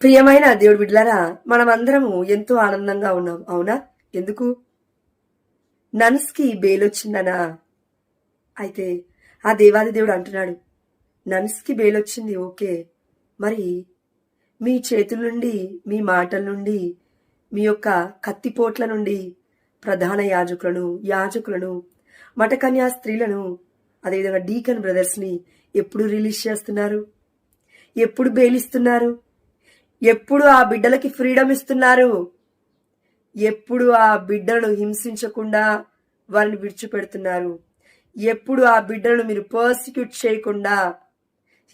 ప్రియమైన దేవుడి బిడ్డలారా మనమందరము ఎంతో ఆనందంగా ఉన్నాం. అవునా? ఎందుకు? నన్స్కి బేలొచ్చిందనా అయితే ఆ దేవాది దేవుడు అంటున్నాడు నన్స్కి బేలొచ్చింది ఓకే. మరి మీ చేతుల నుండి మీ మాటల నుండి మీ యొక్క కత్తిపోట్ల నుండి ప్రధాన యాజకులను యాజకులను మటకన్యా స్త్రీలను అదేవిధంగా డీకన్ బ్రదర్స్ని ఎప్పుడు రిలీజ్ చేస్తున్నారు? ఎప్పుడు బేలిస్తున్నారు? ఎప్పుడు ఆ బిడ్డలకి ఫ్రీడమ్ ఇస్తున్నారు? ఎప్పుడు ఆ బిడ్డలను హింసించకుండా వారిని విడిచిపెడుతున్నారు? ఎప్పుడు ఆ బిడ్డలను మీరు పర్సిక్యూట్ చేయకుండా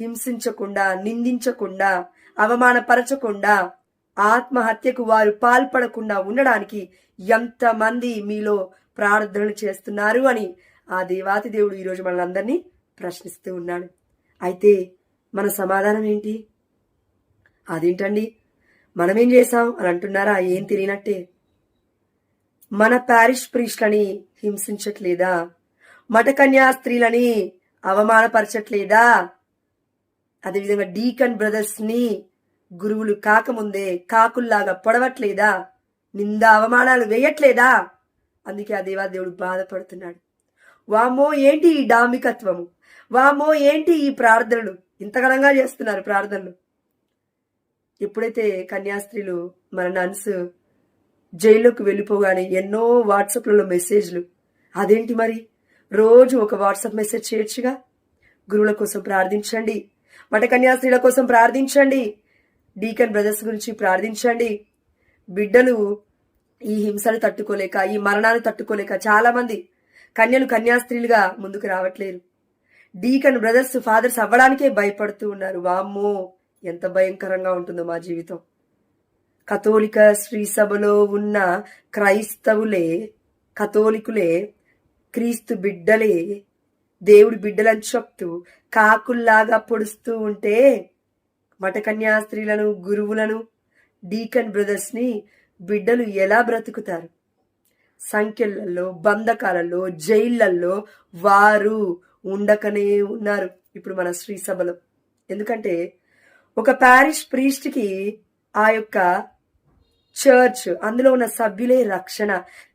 హింసించకుండా నిందించకుండా అవమానపరచకుండా ఆత్మహత్యకు వారు పాల్పడకుండా ఉండడానికి ఎంతమంది మీలో ప్రార్థనలు చేస్తున్నారు అని ఆ దేవాతి దేవుడు ఈరోజు మనందరినీ ప్రశ్నిస్తూ ఉన్నాడు. అయితే మన సమాధానం ఏంటి? అదేంటండి? మనమేం చేశాం? అని అంటున్నారా? ఏం తెలియనట్టే. మన ప్యారిష్ ప్రీస్ట్లని హింసించట్లేదా? మఠకన్యా స్త్రీలని అవమానపరచట్లేదా? అదేవిధంగా డీకన్ బ్రదర్స్ని గురువులు కాకముందే కాకుల్లాగా పొడవట్లేదా? నింద అవమానాలు వేయట్లేదా? అందుకే ఆ దేవాదేవుడు బాధపడుతున్నాడు. వామో ఏంటి ఈ డామికత్వము వామో ఏంటి ఈ ప్రార్థనలు? ఇంతగనంగా చేస్తున్నారు ప్రార్థనలు. ఎప్పుడైతే కన్యాస్త్రీలు మన నన్స్ జైల్లోకి వెళ్ళిపోగానే ఎన్నో వాట్సాప్లలో మెసేజ్లు. అదేంటి మరి? రోజు ఒక వాట్సాప్ మెసేజ్ చేయొచ్చుగా? గురువుల కోసం ప్రార్థించండి. మఠ కన్యాస్త్రీల కోసం ప్రార్థించండి. డీకన్ బ్రదర్స్ గురించి ప్రార్థించండి. బిడ్డలు ఈ హింసలు తట్టుకోలేక ఈ మరణాలు తట్టుకోలేక చాలా మంది కన్యలు కన్యాస్త్రీలుగా ముందుకు రావట్లేరు. డీకన్ బ్రదర్స్ ఫాదర్స్ అవ్వడానికే భయపడుతూ ఉన్నారు. వామ్మో! ఎంత భయంకరంగా ఉంటుందో మా జీవితం. కథోలిక శ్రీసభలో ఉన్న క్రైస్తవులే కథోలికులే క్రీస్తు బిడ్డలే దేవుడి బిడ్డలని చెప్తూ కాకుల్లాగా పొడుస్తూ ఉంటే మఠకన్యా స్త్రీలను గురువులను డీకన్ బ్రదర్స్ని బిడ్డలు ఎలా బ్రతుకుతారు? సంఖ్యలలో బంధకాలలో జైళ్ళలో వారు ఉండకనే ఉన్నారు ఇప్పుడు మన శ్రీసభలో. ఎందుకంటే ఒక ప్యారిష్ ప్రీస్ట్కి ఆ యొక్క చర్చ్ అందులో ఉన్న సభ్యులే రక్షణ.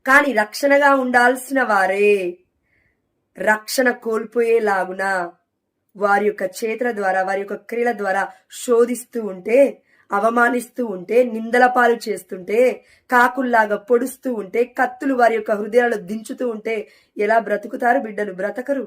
కానీ రక్షణగా ఉండాల్సిన వారే రక్షణ కోల్పోయేలాగున వారి యొక్క చేతుల ద్వారా వారి యొక్క క్రియల ద్వారా శోధిస్తూ ఉంటే అవమానిస్తూ ఉంటే నిందల పాలు చేస్తుంటే కాకుల్లాగా పొడుస్తూ ఉంటే కత్తులు వారి యొక్క హృదయాలు దించుతూ ఉంటే ఎలా బ్రతుకుతారు బిడ్డలు? బ్రతకరు.